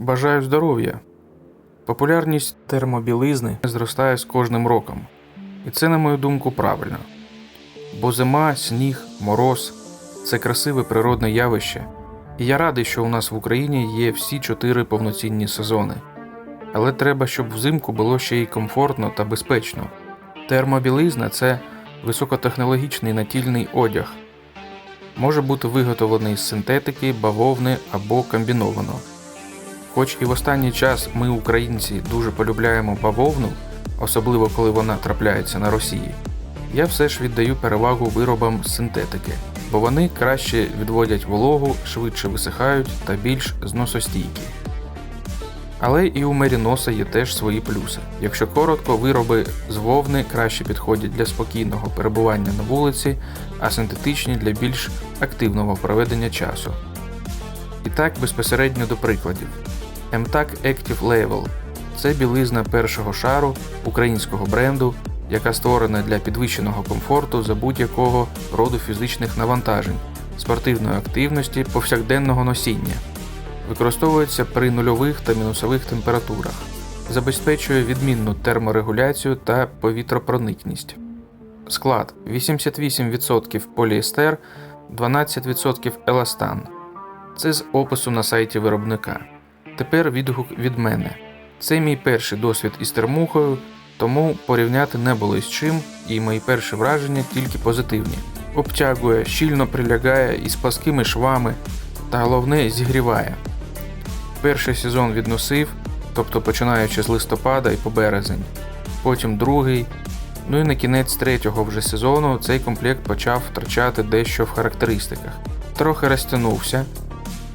Бажаю здоров'я. Популярність термобілизни зростає з кожним роком. І це, на мою думку, правильно. Бо зима, сніг, мороз це красиве природне явище. І я радий, що у нас в Україні є всі чотири повноцінні сезони. Але треба, щоб взимку було ще й комфортно та безпечно. Термобілизна це високотехнологічний натільний одяг. Може бути виготовлений з синтетики, бавовни або комбіновано. Хоч і в останній час ми, українці, дуже полюбляємо бавовну, особливо коли вона трапляється на Росії, я все ж віддаю перевагу виробам з синтетики, бо вони краще відводять вологу, швидше висихають та більш зносостійкі. Але і у меріноса є теж свої плюси. Якщо коротко, вироби з вовни краще підходять для спокійного перебування на вулиці, а синтетичні для більш активного проведення часу. І так безпосередньо до прикладів. MTAC Active Level це білизна першого шару українського бренду, яка створена для підвищеного комфорту за будь-якого роду фізичних навантажень, спортивної активності, повсякденного носіння. Використовується при нульових та мінусових температурах, забезпечує відмінну терморегуляцію та повітропроникність. Склад 88% поліестер, 12% еластан. Це з опису на сайті виробника. Тепер відгук від мене. Це мій перший досвід із термухою, тому порівняти не було із чим, і мої перші враження тільки позитивні. Обтягує, щільно прилягає із пласкими швами та головне зігріває. Перший сезон відносив, тобто починаючи з листопада і по березень, потім другий. Ну і на кінець третього вже сезону цей комплект почав втрачати дещо в характеристиках. Трохи розтягнувся.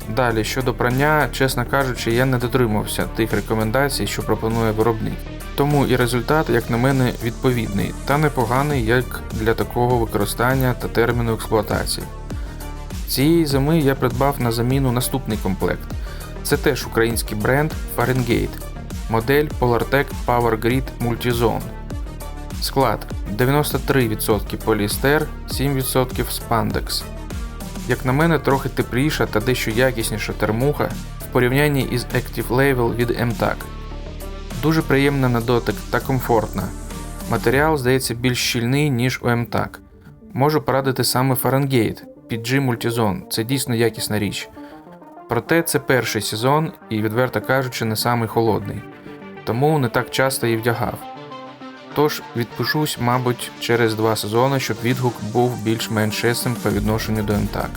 Далі, щодо прання, чесно кажучи, я не дотримався тих рекомендацій, що пропонує виробник. Тому і результат, як на мене, відповідний та непоганий як для такого використання та терміну експлуатації. Цієї зими я придбав на заміну наступний комплект. Це теж український бренд Fahrenheit, модель PolarTec Power Grid Multizone. Склад 93% поліестер, 7% спандекс. Як на мене, трохи тепліша та дещо якісніша термуха в порівнянні із Active Level від MTAC. Дуже приємна на дотик та комфортна. Матеріал здається більш щільний, ніж у MTAC. Можу порадити саме Fahrenheit PG Multizone, це дійсно якісна річ. Проте це перший сезон і, відверто кажучи, не самий холодний, тому не так часто її вдягав. Тож відпишусь, мабуть, через два сезони, щоб відгук був більш-менш чесним по відношенню до МТАК.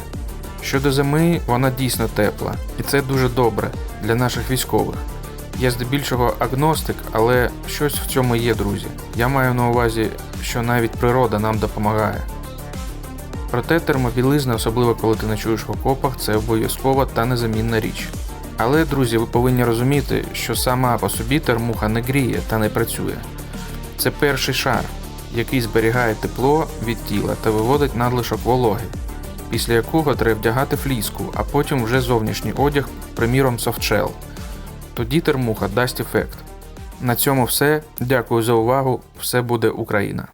Щодо зими, вона дійсно тепла, і це дуже добре для наших військових. Я здебільшого агностик, але щось в цьому є, друзі. Я маю на увазі, що навіть природа нам допомагає. Проте термобілизна, особливо коли ти ночуєш в окопах, це обов'язкова та незамінна річ. Але, друзі, ви повинні розуміти, що сама по собі термуха не гріє та не працює. Це перший шар, який зберігає тепло від тіла та виводить надлишок вологи, після якого треба вдягати фліску, а потім вже зовнішній одяг, приміром софтшел. Тоді термуха дасть ефект. На цьому все. Дякую за увагу. Все буде Україна.